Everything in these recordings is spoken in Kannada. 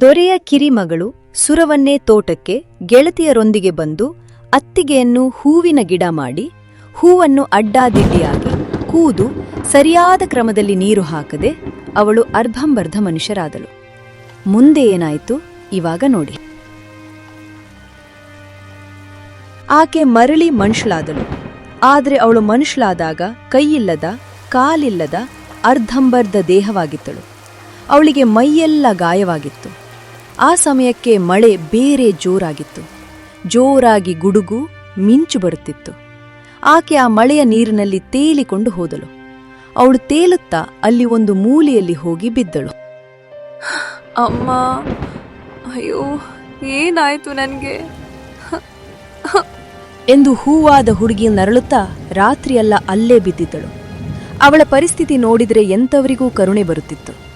ದೊರೆಯ ಕಿರಿಮಗಳು ಸುರವನ್ನೇ ತೋಟಕ್ಕೆ ಗೆಳತಿಯರೊಂದಿಗೆ ಬಂದು ಅತ್ತಿಗೆಯನ್ನು ಹೂವಿನ ಗಿಡ ಮಾಡಿ ಹೂವನ್ನು ಅಡ್ಡಾದಿಡ್ಡಿಯಾಗಿ ಕೂದು ಸರಿಯಾದ ಕ್ರಮದಲ್ಲಿ ನೀರು ಹಾಕದೆ ಅವಳು ಅರ್ಧಂಬರ್ಧ ಮನುಷ್ಯರಾದಳು. ಮುಂದೆ ಏನಾಯಿತು? ಇವಾಗ ನೋಡಿ. ಆಕೆ ಮರಳಿ ಮನುಷ್ಯಳಾದಳು. ಆದರೆ ಅವಳು ಮನುಷ್ಯಳಾದಾಗ ಕೈಯಿಲ್ಲದ, ಕಾಲಿಲ್ಲದ ಅರ್ಧಂಬರ್ಧ ದೇಹವಾಗಿದ್ದಳು ಅವಳಿಗೆ ಮೈಯೆಲ್ಲ ಗಾಯವಾಗಿತ್ತು. ಆ ಸಮಯಕ್ಕೆ ಮಳೆ ಬೇರೆ ಜೋರಾಗಿತ್ತು. ಜೋರಾಗಿ ಗುಡುಗು ಮಿಂಚು ಬರುತ್ತಿತ್ತು. ಆಕೆ ಆ ಮಳೆಯ ನೀರಿನಲ್ಲಿ ತೇಲಿಕೊಂಡು ಹೋದಳು. ಅವಳು ತೇಲುತ್ತಾ ಅಲ್ಲಿ ಒಂದು ಮೂಲೆಯಲ್ಲಿ ಹೋಗಿ ಬಿದ್ದಳು. ಅಮ್ಮ ಅಯ್ಯೋ ಏನಾಯ್ತು ನನಗೆ? ಎಂದು ಹೂವಾದ ಹುಡುಗಿ ನರಳುತ್ತಾ ರಾತ್ರಿಯೆಲ್ಲ ಅಲ್ಲೇ ಬಿದ್ದಿದ್ದಳು. ಅವಳ ಪರಿಸ್ಥಿತಿ ನೋಡಿದರೆ ಎಂಥವರಿಗೂ ಕರುಣೆ ಬರುತ್ತಿತ್ತು.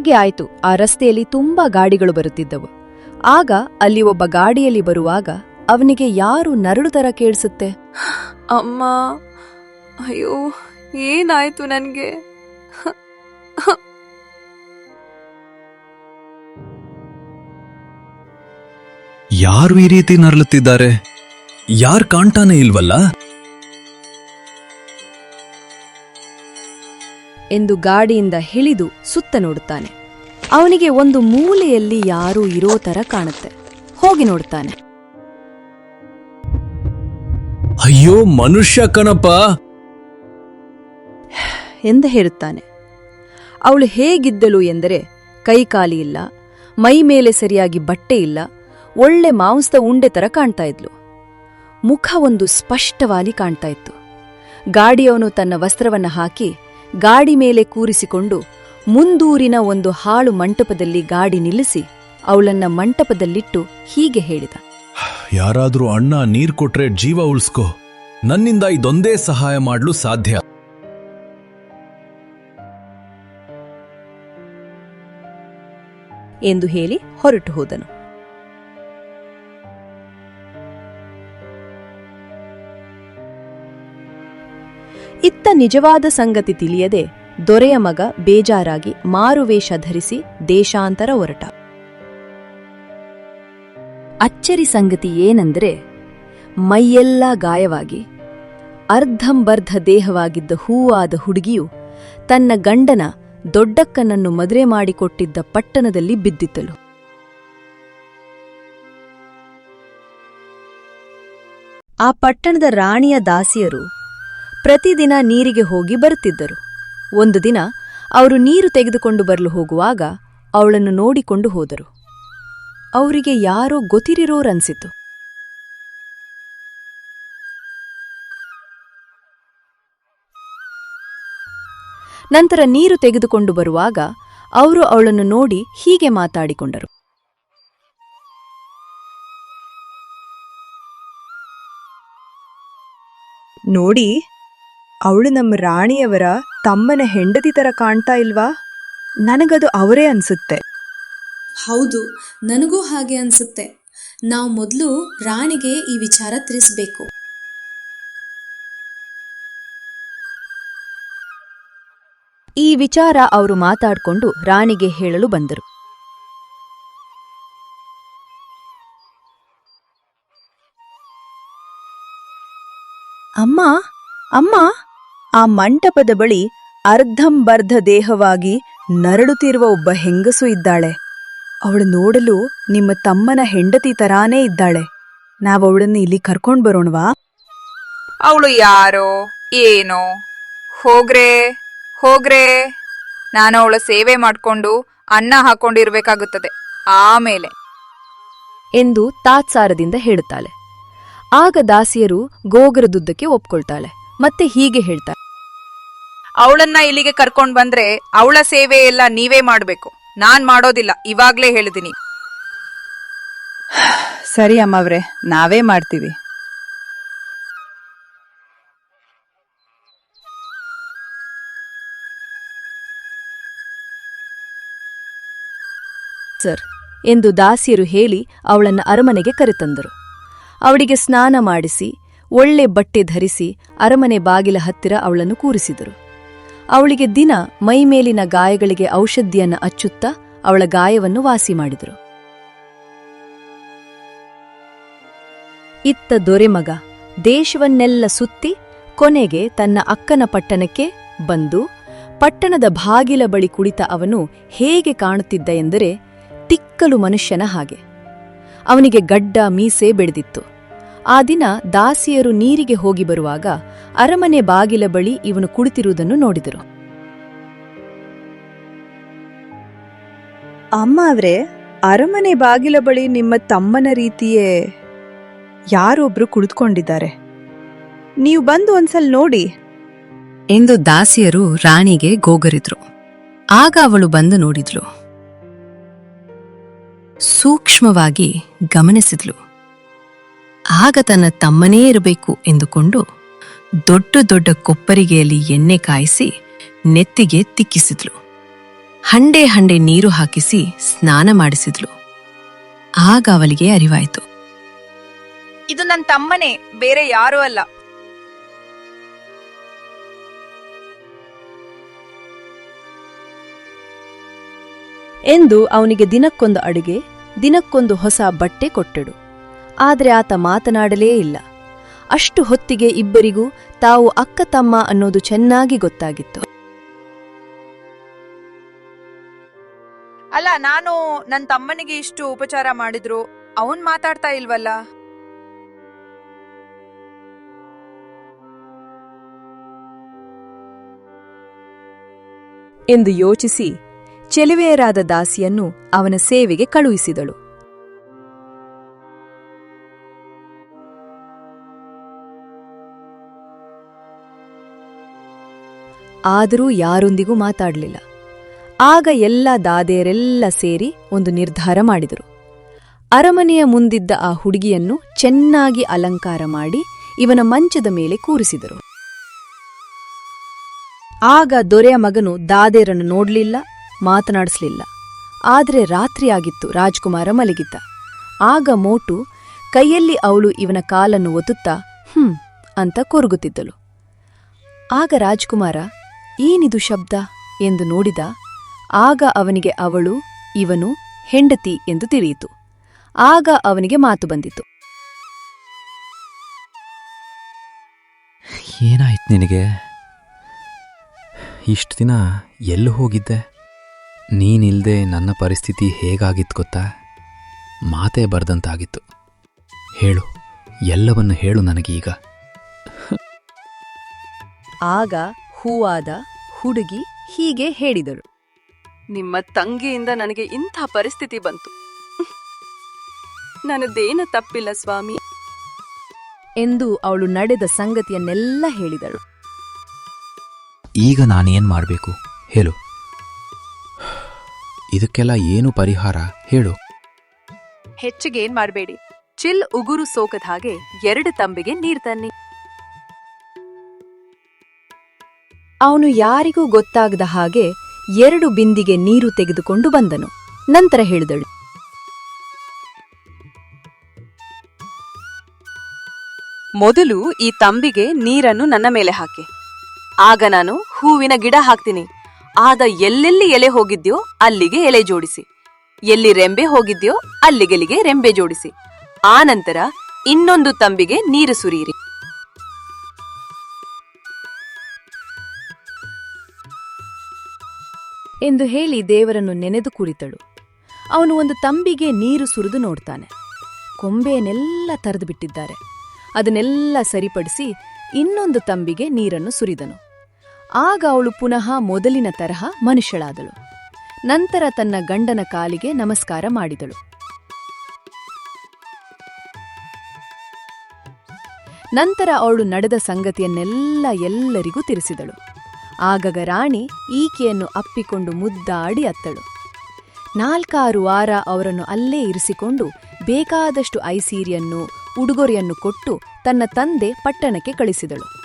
ಬೆಳಗ್ಗೆ ಆಯ್ತು ಆ ರಸ್ತೆಯಲ್ಲಿ ತುಂಬಾ ಗಾಡಿಗಳು ಬರುತ್ತಿದ್ದವು. ಆಗ ಅಲ್ಲಿ ಒಬ್ಬ ಗಾಡಿಯಲ್ಲಿ ಬರುವಾಗ ಅವನಿಗೆ ಯಾರು ನರಳು ತರ ಕೇಳಿಸುತ್ತೆ? ಅಮ್ಮ ಅಯ್ಯೋ ಏನಾಯ್ತು ನನಗೆ? ಯಾರು ಈ ರೀತಿ ನರಳುತ್ತಿದ್ದಾರೆ? ಯಾರ್ ಕಾಣ್ತಾನೆ ಇಲ್ವಲ್ಲ? ಎಂದು ಗಾಡಿಯಿಂದ ಹಿಳಿದು ಸುತ್ತ ನೋಡುತ್ತಾನೆ. ಅವನಿಗೆ ಒಂದು ಮೂಲೆಯಲ್ಲಿ ಯಾರೂ ಇರೋ ತರ ಕಾಣುತ್ತೆ. ಹೋಗಿ ನೋಡ್ತಾನೆ. ಅಯ್ಯೋ ಮನುಷ್ಯ ಕಣಪ್ಪ! ಎಂದು ಹೇಳುತ್ತಾನೆ. ಅವಳು ಹೇಗಿದ್ದಳು ಎಂದರೆ ಕೈಕಾಲಿ ಇಲ್ಲ ಮೈ ಮೇಲೆ ಸರಿಯಾಗಿ ಬಟ್ಟೆ ಇಲ್ಲ ಒಳ್ಳೆ ಮಾಂಸದ ಉಂಡೆ ತರ ಕಾಣ್ತಾ ಇದ್ಲು. ಮುಖ ಒಂದು ಸ್ಪಷ್ಟವಾಗಿ ಕಾಣ್ತಾ ಇತ್ತು. ಗಾಡಿಯವನು ತನ್ನ ವಸ್ತ್ರವನ್ನ ಹಾಕಿ ಗಾಡಿ ಮೇಲೆ ಕೂರಿಸಿಕೊಂಡು ಮುಂದೂರಿನ ಒಂದು ಹಾಳು ಮಂಟಪದಲ್ಲಿ ಗಾಡಿ ನಿಲ್ಲಿಸಿ ಅವಳನ್ನ ಮಂಟಪದಲ್ಲಿಟ್ಟು ಹೀಗೆ ಹೇಳಿದ. ಯಾರಾದ್ರೂ ಅಣ್ಣ ನೀರ್ ಕೊಟ್ರೆ ಜೀವ ಉಳ್ಸ್ಕೋ. ನನ್ನಿಂದ ಇದೊಂದೇ ಸಹಾಯ ಮಾಡಲು ಸಾಧ್ಯ. ಎಂದು ಹೇಳಿ ಹೊರಟು ಹೋದನು. ಇತ್ತ ನಿಜವಾದ ಸಂಗತಿ ತಿಳಿಯದೆ ದೊರೆಯ ಮಗ ಬೇಜಾರಾಗಿ ಮಾರುವೇಷ ಧರಿಸಿ ದೇಶಾಂತರ ಹೊರಟ. ಅಚ್ಚರಿ ಸಂಗತಿ ಏನೆಂದರೆ ಮೈಯೆಲ್ಲ ಗಾಯವಾಗಿ, ಅರ್ಧಂಬರ್ಧ ದೇಹವಾಗಿದ್ದ ಹೂವಾದ ಹುಡುಗಿಯು ತನ್ನ ಗಂಡನ ದೊಡ್ಡಕ್ಕನನ್ನು ಮದುವೆ ಮಾಡಿಕೊಟ್ಟಿದ್ದ ಪಟ್ಟಣದಲ್ಲಿ ಬಿದ್ದಿದ್ದಳು. ಆ ಪಟ್ಟಣದ ರಾಣಿಯ ದಾಸಿಯರು ಪ್ರತಿದಿನ ನೀರಿಗೆ ಹೋಗಿ ಬರುತ್ತಿದ್ದರು. ಒಂದು ದಿನ ಅವರು ನೀರು ತೆಗೆದುಕೊಂಡು ಬರಲು ಹೋಗುವಾಗ ಅವಳನ್ನು ನೋಡಿಕೊಂಡು ಹೋದರು. ಅವರಿಗೆ ಯಾರೋ ಗೊತ್ತಿರಿರೋರನ್ಸಿತು ನಂತರ ನೀರು ತೆಗೆದುಕೊಂಡು ಬರುವಾಗ ಅವರು ಅವಳನ್ನು ನೋಡಿ ಹೀಗೆ ಮಾತಾಡಿಕೊಂಡರು. ನೋಡಿ ಅವಳು ನಮ್ಮ ರಾಣಿಯವರ ತಮ್ಮನ ಹೆಂಡತಿ ತರ ಕಾಣ್ತಾ ಇಲ್ವಾ? ನನಗದು ಅವರೇ ಅನ್ಸುತ್ತೆ. ಹೌದು ನನಗೂ ಹಾಗೆ ಅನ್ಸುತ್ತೆ. ನಾವು ಮೊದಲು ರಾಣಿಗೆ ಈ ವಿಚಾರ ತಿಳಿಸ್ಬೇಕು. ಈ ವಿಚಾರ ಅವರು ಮಾತಾಡ್ಕೊಂಡು ರಾಣಿಗೆ ಹೇಳಲು ಬಂದರು. ಅಮ್ಮ ಅಮ್ಮ! ಆ ಮಂಟಪದ ಬಳಿ ಅರ್ಧಂಬರ್ಧ ದೇಹವಾಗಿ ನರಳುತ್ತಿರುವ ಒಬ್ಬ ಹೆಂಗಸು ಇದ್ದಾಳೆ. ಅವಳು ನೋಡಲು ನಿಮ್ಮ ತಮ್ಮನ ಹೆಂಡತಿ ತರಾನೇ ಇದ್ದಾಳೆ. ನಾವವಳನ್ನು ಇಲ್ಲಿ ಕರ್ಕೊಂಡ್ ಬರೋಣವಾ? ಅವಳು ಯಾರೋ ಏನೋ? ಹೋಗ್ರೆ ಹೋಗ್ರೆ. ನಾನು ಅವಳ ಸೇವೆ ಮಾಡ್ಕೊಂಡು ಅನ್ನ ಹಾಕೊಂಡಿರ್ಬೇಕಾಗುತ್ತದೆ. ಆಮೇಲೆ. ಎಂದು ತಾತ್ಸಾರದಿಂದ ಹೇಳುತ್ತಾಳೆ. ಆಗ ದಾಸಿಯರು ಗೋಗರದುದ್ದಕ್ಕೆ ಒಪ್ಕೊಳ್ತಾಳೆ. ಮತ್ತೆ ಹೀಗೆ ಹೇಳ್ತಾರೆ ಅವಳನ್ನ ಇಲ್ಲಿಗೆ ಕರ್ಕೊಂಡ್ ಬಂದ್ರೆ ಅವಳ ಸೇವೆ ಎಲ್ಲ ನೀವೇ ಮಾಡ್ಬೇಕು. ನಾನ್ ಮಾಡೋದಿಲ್ಲ ಇವಾಗ್ಲೇ ಹೇಳಿದೀನಿ. ಸರಿ ಅಮ್ಮವ್ರೆ ನಾವೇ ಮಾಡ್ತೀವಿ. ಸರ್ ಎಂದು ದಾಸಿಯರು ಹೇಳಿ ಅವಳನ್ನು ಅರಮನೆಗೆ ಕರೆತಂದರು. ಅವಳಿಗೆ ಸ್ನಾನ ಮಾಡಿಸಿ ಒಳ್ಳೆ ಬಟ್ಟೆ ಧರಿಸಿ ಅರಮನೆ ಬಾಗಿಲ ಹತ್ತಿರ ಅವಳನ್ನು ಕೂರಿಸಿದರು. ಅವಳಿಗೆ ದಿನ ಮೈಮೇಲಿನ ಗಾಯಗಳಿಗೆ ಔಷಧಿಯನ್ನು ಅಚ್ಚುತ್ತಾ ಅವಳ ಗಾಯವನ್ನು ವಾಸಿ ಮಾಡಿದರು. ಇತ್ತ ದೊರೆಮಗ ದೇಶವನ್ನೆಲ್ಲ ಸುತ್ತಿ ಕೊನೆಗೆ ತನ್ನ ಅಕ್ಕನ ಪಟ್ಟಣಕ್ಕೆ ಬಂದು ಪಟ್ಟಣದ ಬಾಗಿಲ ಬಳಿ ಕುಳಿತ ಅವನು ಹೇಗೆ ಕಾಣುತ್ತಿದ್ದ ಎಂದರೆ ತಿಕ್ಕಲು ಮನುಷ್ಯನ ಹಾಗೆ. ಅವನಿಗೆ ಗಡ್ಡ ಮೀಸೆ ಬೆಳೆದಿತ್ತು. ಆ ದಿನ ದಾಸಿಯರು ನೀರಿಗೆ ಹೋಗಿ ಬರುವಾಗ ಅರಮನೆ ಬಾಗಿಲ ಬಳಿ ಇವನು ಕುಳಿತಿರುವುದನ್ನು ನೋಡಿದರು. ಅಮ್ಮ ಅವ್ರೆ ಅರಮನೆ ಬಾಗಿಲ ಬಳಿ ನಿಮ್ಮ ತಮ್ಮನ ರೀತಿಯೇ ಯಾರೊಬ್ರು ಕುಳಿತುಕೊಂಡಿದ್ದಾರೆ? ನೀವು ಬಂದು ಒಂದ್ಸಲ್ ನೋಡಿ. ಎಂದು ದಾಸಿಯರು ರಾಣಿಗೆ ಗೋಗರಿದ್ರು. ಆಗ ಅವಳು ಬಂದು ನೋಡಿದ್ಲು. ಸೂಕ್ಷ್ಮವಾಗಿ ಗಮನಿಸಿದ್ಲು. ಆಗ ತನ್ನ ತಮ್ಮನೇ ಇರಬೇಕು ಎಂದುಕೊಂಡು ದೊಡ್ಡ ದೊಡ್ಡ ಕೊಪ್ಪರಿಗೆಯಲ್ಲಿ ಎಣ್ಣೆ ಕಾಯಿಸಿ ನೆತ್ತಿಗೆ ತಿಕ್ಕಿಸಿದ್ಲು. ಹಂಡೆ ಹಂಡೆ ನೀರು ಹಾಕಿಸಿ ಸ್ನಾನ ಮಾಡಿಸಿದ್ಲು. ಆಗ ಅವಳಿಗೆ ಅರಿವಾಯಿತು. ಇದು ನನ್ನ ತಮ್ಮನೇ, ಬೇರೆ ಯಾರೂ ಅಲ್ಲ. ಎಂದು ಅವನಿಗೆ ದಿನಕ್ಕೊಂದು ಅಡುಗೆ, ದಿನಕ್ಕೊಂದು ಹೊಸ ಬಟ್ಟೆ ಕೊಟ್ಟಳು. ಆದರೆ ಆತ ಮಾತನಾಡಲೇ ಇಲ್ಲ. ಅಷ್ಟು ಹೊತ್ತಿಗೆ ಇಬ್ಬರಿಗೂ ತಾವು ಅಕ್ಕ ತಮ್ಮ ಅನ್ನೋದು ಚೆನ್ನಾಗಿ ಗೊತ್ತಾಗಿತ್ತು. ಅಲ್ಲ ನಾನು ನನ್ನ ತಮ್ಮನಿಗೆ ಇಷ್ಟು ಉಪಚಾರ ಮಾಡಿದ್ರು ಅವನ್ ಮಾತಾಡ್ತಾ ಇಲ್ವಲ್ಲ? ಎಂದು ಯೋಚಿಸಿ ಚೆಲುವೆಯರಾದ ದಾಸಿಯನ್ನು ಅವನ ಸೇವೆಗೆ ಕಳುಹಿಸಿದಳು. ಆದರೂ ಯಾರೊಂದಿಗೂ ಮಾತಾಡಲಿಲ್ಲ. ಆಗ ಎಲ್ಲ ದಾದೆಯರೆಲ್ಲ ಸೇರಿ ಒಂದು ನಿರ್ಧಾರ ಮಾಡಿದರು. ಅರಮನೆಯ ಮುಂದಿದ್ದ ಆ ಹುಡುಗಿಯನ್ನು ಚೆನ್ನಾಗಿ ಅಲಂಕಾರ ಮಾಡಿ ಇವನ ಮಂಚದ ಮೇಲೆ ಕೂರಿಸಿದರು. ಆಗ ದೊರೆಯ ಮಗನು ದಾದೇರನ್ನು ನೋಡಲಿಲ್ಲ, ಮಾತನಾಡಿಸಲಿಲ್ಲ. ಆದರೆ ರಾತ್ರಿಯಾಗಿತ್ತು, ರಾಜ್ಕುಮಾರ ಮಲಗಿದ್ದ. ಆಗ ಮೋಟು, ಕೈಯಲ್ಲಿ ಅವಳು ಇವನ ಕಾಲನ್ನು ಒತ್ತುತ್ತಾ, ಹ್ಮ್, ಅಂತ ಕೊರಗುತ್ತಿದ್ದಳು. ಆಗ ರಾಜ್ಕುಮಾರ ಏನಿದು ಶಬ್ದ ಎಂದು ನೋಡಿದ ಆಗ ಅವನಿಗೆ ಅವಳು ಇವನು ಹೆಂಡತಿ ಎಂದು ತಿಳಿಯಿತು. ಆಗ ಅವನಿಗೆ ಮಾತು ಬಂದಿತು. ಏನಾಯ್ತು ನಿನಗೆ? ಇಷ್ಟು ದಿನ ಎಲ್ಲಿ ಹೋಗಿದ್ದೆ? ನೀನಿಲ್ದೆ ನನ್ನ ಪರಿಸ್ಥಿತಿ ಹೇಗಾಗಿತ್ತು ಗೊತ್ತಾ? ಮಾತೇ ಬರೆದಂತಾಗಿತ್ತು. ಹೇಳು ಎಲ್ಲವನ್ನು ಹೇಳು ನನಗೀಗ. ಆಗ ಹೂವಾದ ಹುಡುಗಿ ಹೀಗೆ ಹೇಳಿದಳು ನಿಮ್ಮ ತಂಗಿಯಿಂದ ನನಗೆ ಇಂಥ ಪರಿಸ್ಥಿತಿ ಬಂತು. ನನ್ನದೇನು ತಪ್ಪಿಲ್ಲ ಸ್ವಾಮಿ. ಎಂದು ಅವಳು ನಡೆದ ಸಂಗತಿಯನ್ನೆಲ್ಲ ಹೇಳಿದಳು. ಈಗ ನಾನೇನ್ ಮಾಡಬೇಕು? ಹೇಳು. ಇದಕ್ಕೆಲ್ಲ ಏನು ಪರಿಹಾರ? ಹೇಳು. ಹೆಚ್ಚಿಗೆ ಏನ್ ಮಾಡಬೇಡಿ. ಚಿಲ್ ಉಗುರು ಸೋಕದ ಹಾಗೆ ಎರಡು ತಂಬಿಗೆ ನೀರ್ ತನ್ನಿ. ಅವನು ಯಾರಿಗೂ ಗೊತ್ತಾಗದ ಹಾಗೆ ಎರಡು ಬಿಂದಿಗೆ ನೀರು ತೆಗೆದುಕೊಂಡು ಬಂದನು. ನಂತರ ಹೇಳಿದಳು. ಮೊದಲು ಈ ತಂಬಿಗೆ ನೀರನ್ನು ನನ್ನ ಮೇಲೆ ಹಾಕಿ. ಆಗ ನಾನು ಹೂವಿನ ಗಿಡ ಹಾಕ್ತೀನಿ. ಆದ ಎಲ್ಲೆಲ್ಲಿ ಎಲೆ ಹೋಗಿದ್ಯೋ ಅಲ್ಲಿಗೆ ಎಲೆ ಜೋಡಿಸಿ. ಎಲ್ಲಿ ರೆಂಬೆ ಹೋಗಿದ್ಯೋ ಅಲ್ಲಿಗೆಲಿಗೆ ರೆಂಬೆ ಜೋಡಿಸಿ. ಆ ನಂತರ ಇನ್ನೊಂದು ತಂಬಿಗೆ ನೀರು ಸುರಿಯಿರಿ. ಎಂದು ಹೇಳಿ ದೇವರನ್ನು ನೆನೆದು ಕುಳಿತಳು. ಅವನು ಒಂದು ತಂಬಿಗೆ ನೀರು ಸುರಿದು ನೋಡ್ತಾನೆ. ಕೊಂಬೆಯನ್ನೆಲ್ಲ ತರೆದು ಬಿಟ್ಟಿದ್ದಾರೆ. ಅದನ್ನೆಲ್ಲ ಸರಿಪಡಿಸಿ ಇನ್ನೊಂದು ತಂಬಿಗೆ ನೀರನ್ನು ಸುರಿದನು. ಆಗ ಅವಳು ಪುನಃ ಮೊದಲಿನ ತರಹ ಮನುಷ್ಯಳಾದಳು. ನಂತರ ತನ್ನ ಗಂಡನ ಕಾಲಿಗೆ ನಮಸ್ಕಾರ ಮಾಡಿದಳು. ನಂತರ ಅವಳು ನಡೆದ ಸಂಗತಿಯನ್ನೆಲ್ಲ ಎಲ್ಲರಿಗೂ ತಿಳಿಸಿದಳು. ಆಗಗ ರಾಣಿ ಈಕೆಯನ್ನು ಅಪ್ಪಿಕೊಂಡು ಮುದ್ದಾಡಿ ಅತ್ತಳು. ನಾಲ್ಕಾರು ವಾರ ಅವರನ್ನು ಅಲ್ಲೇ ಇರಿಸಿಕೊಂಡು ಬೇಕಾದಷ್ಟು ಐಸೀರಿಯನ್ನು, ಉಡುಗೊರೆಯನ್ನು ಕೊಟ್ಟು ತನ್ನ ತಂದೆ ಪಟ್ಟಣಕ್ಕೆ ಕಳಿಸಿದಳು.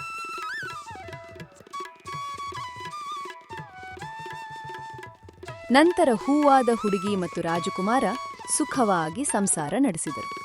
ನಂತರ ಹೂವಾದ ಹುಡುಗಿ ಮತ್ತು ರಾಜಕುಮಾರ ಸುಖವಾಗಿ ಸಂಸಾರ ನಡೆಸಿದರು.